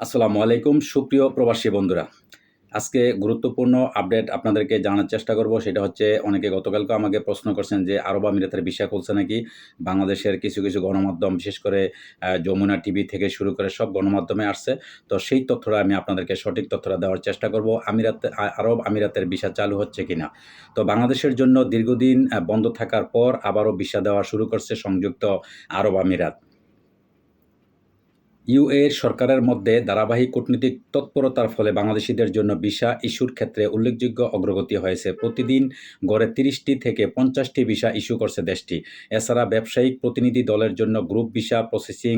আসসালামু আলাইকুম, সুপ্রিয় প্রবাসী বন্ধুরা। আজকে গুরুত্বপূর্ণ আপডেট আপনাদেরকে জানার চেষ্টা করব, সেটা হচ্ছে অনেকে গতকালকে আমাকে প্রশ্ন করছেন যে আরব আমিরাতের বিষয় খুলছে নাকি? বাংলাদেশের কিছু কিছু গণমাধ্যম, বিশেষ করে যমুনা টিভি থেকে শুরু করে সব গণমাধ্যমে আসছে। তো সেই তথ্যটা আমি আপনাদেরকে সঠিক তথ্যটা দেওয়ার চেষ্টা করব, আমিরাত আরব আমিরাতের ভিসা চালু হচ্ছে কি না তো বাংলাদেশের জন্য দীর্ঘদিন বন্ধ থাকার পর আবারও ভিসা দেওয়া শুরু করছে সংযুক্ত আরব আমিরাত। ইউএ সরকারের মধ্যে ধারাবাহিক কূটনৈতিক তৎপরতার ফলে বাংলাদেশিদের জন্য ভিসা ইস্যুর ক্ষেত্রে উল্লেখযোগ্য অগ্রগতি হয়েছে। প্রতিদিন গড়ে তিরিশটি থেকে পঞ্চাশটি ভিসা ইস্যু করছে দেশটি। এছাড়া ব্যবসায়িক প্রতিনিধি দলের জন্য গ্রুপ ভিসা প্রসেসিং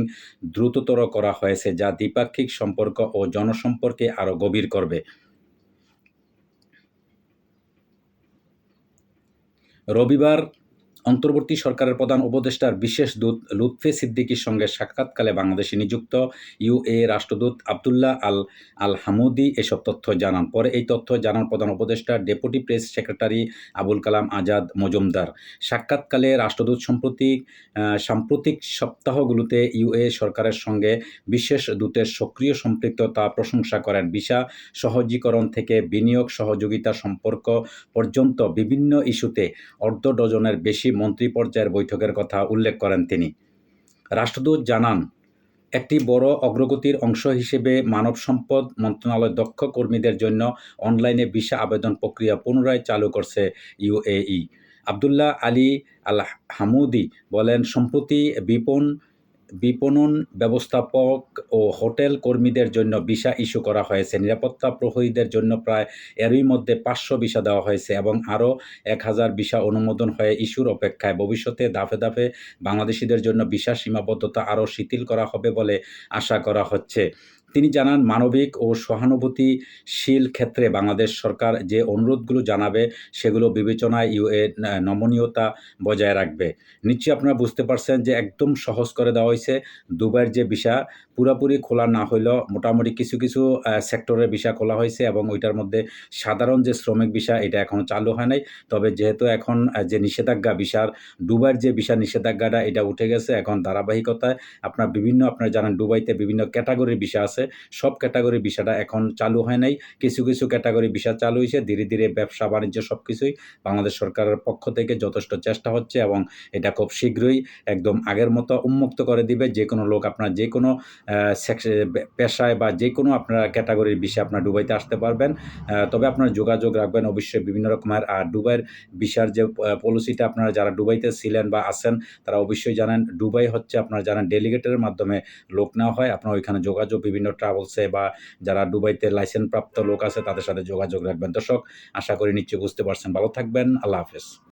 দ্রুততর করা হয়েছে, যা দ্বিপাক্ষিক সম্পর্ক ও জনসম্পর্কে আরও গভীর করবে। রবিবার অন্তর্বর্তী সরকারের প্রধান উপদেষ্টার বিশেষ দূত লুৎফে সিদ্দিকীর সঙ্গে সাক্ষাৎকালে বাংলাদেশে নিযুক্ত ইউএ রাষ্ট্রদূত আবদুল্লাহ আল আল হামুদি এসব তথ্য জানান। পরে এই তথ্য জানান প্রধান উপদেষ্টা, deputy press secretary Abul Kalam Azad Majumder. সাক্ষাৎকালে রাষ্ট্রদূত সম্প্রতি সাম্প্রতিক সপ্তাহগুলোতে ইউএ সরকারের সঙ্গে বিশেষ দূতের সক্রিয় সম্পৃক্ততা প্রশংসা করেন। ভিসা সহজীকরণ থেকে বিনিয়োগ সহযোগিতা সম্পর্ক পর্যন্ত বিভিন্ন ইস্যুতে অর্ধ ডজনের বেশি মন্ত্রী পর্যায়ের বৈঠকের কথা উল্লেখ করেন তিনি। রাষ্ট্রদূত জানান, একটি বড় অগ্রগতির অংশ হিসেবে মানব সম্পদ মন্ত্রণালয় দক্ষ কর্মীদের জন্য অনলাইনে ভিসা আবেদন প্রক্রিয়া পুনরায় চালু করছে UAE. Abdullah Ali Al Hamoudi বলেন, সম্প্রতি বিপণ বিপণন ব্যবস্থাপক ও হোটেল কর্মীদের জন্য ভিসা ইস্যু করা হয়েছে। নিরাপত্তা প্রহরীদের জন্য প্রায় এরই মধ্যে পাঁচশো ভিসা দেওয়া হয়েছে এবং আরও এক হাজার ভিসা অনুমোদন হয়ে ইস্যুর অপেক্ষায়। ভবিষ্যতে ধাপে ধাপে বাংলাদেশিদের জন্য ভিসা সীমাবদ্ধতা আরও শিথিল করা হবে বলে আশা করা হচ্ছে। তিনি জানান, মানবিক ও সহানুভূতিশীল ক্ষেত্রে বাংলাদেশ সরকার যে অনুরোধগুলো জানাবে, সেগুলো বিবেচনায় ইউএ নমনীয়তা বজায় রাখবে। নিশ্চয়ই আপনারা বুঝতে পারছেন যে একদম সহজ করে দেওয়া হয়েছে। দুবাইয়ের যে ভিসা, পুরাপুরি খোলা না হইলেও মোটামুটি কিছু কিছু সেক্টরের ভিসা খোলা হয়েছে এবং ওইটার মধ্যে সাধারণ যে শ্রমিক ভিসা, এটা এখনও চালু হয় নাই। তবে যেহেতু এখন যে নিষেধাজ্ঞা ভিসার, দুবাইয়ের যে ভিসা নিষেধাজ্ঞাটা, এটা উঠে গেছে এখন ধারাবাহিকতায়। আপনার বিভিন্ন, আপনারা জানেন, দুবাইতে বিভিন্ন ক্যাটাগরির ভিসা আছে। সব ক্যাটাগরি ভিসাটা এখন চালু হয় নাই। কিছু কিছু ক্যাটাগরি ভিসা চালু হয়েছে ধীরে ধীরে ব্যবসা, বাণিজ্য সব কিছুই বাংলাদেশ সরকারের পক্ষ থেকে যথেষ্ট চেষ্টা হচ্ছে এবং এটা খুব শীঘ্রই একদম আগের মতো উন্মুক্ত করে দিবে। যে কোনো লোক আপনার যে কোনো পেশায় বা যে কোনো আপনার ক্যাটাগরির বিষয়ে আপনার দুবাইতে আসতে পারবেন। তবে আপনার যোগাযোগ রাখবেন অবশ্যই বিভিন্ন রকমের। আর দুবাইয়ের ভিসার যে পলিসিটা আপনারা যারা দুবাইতে ছিলেন বা আছেন, তারা অবশ্যই জানেন দুবাই হচ্ছে আপনারা জানেন ডেলিগেটের মাধ্যমে লোক নেওয়া হয়। আপনার ওইখানে যোগাযোগ বিভিন্ন ট্রাভেলসে বা যারা দুবাইতে লাইসেন্স প্রাপ্ত লোক আছে তাদের সাথে যোগাযোগ রাখবেন। দর্শক, আশা করি নিশ্চয়ই বুঝতে পারছেন। ভালো থাকবেন। আল্লাহ হাফেজ।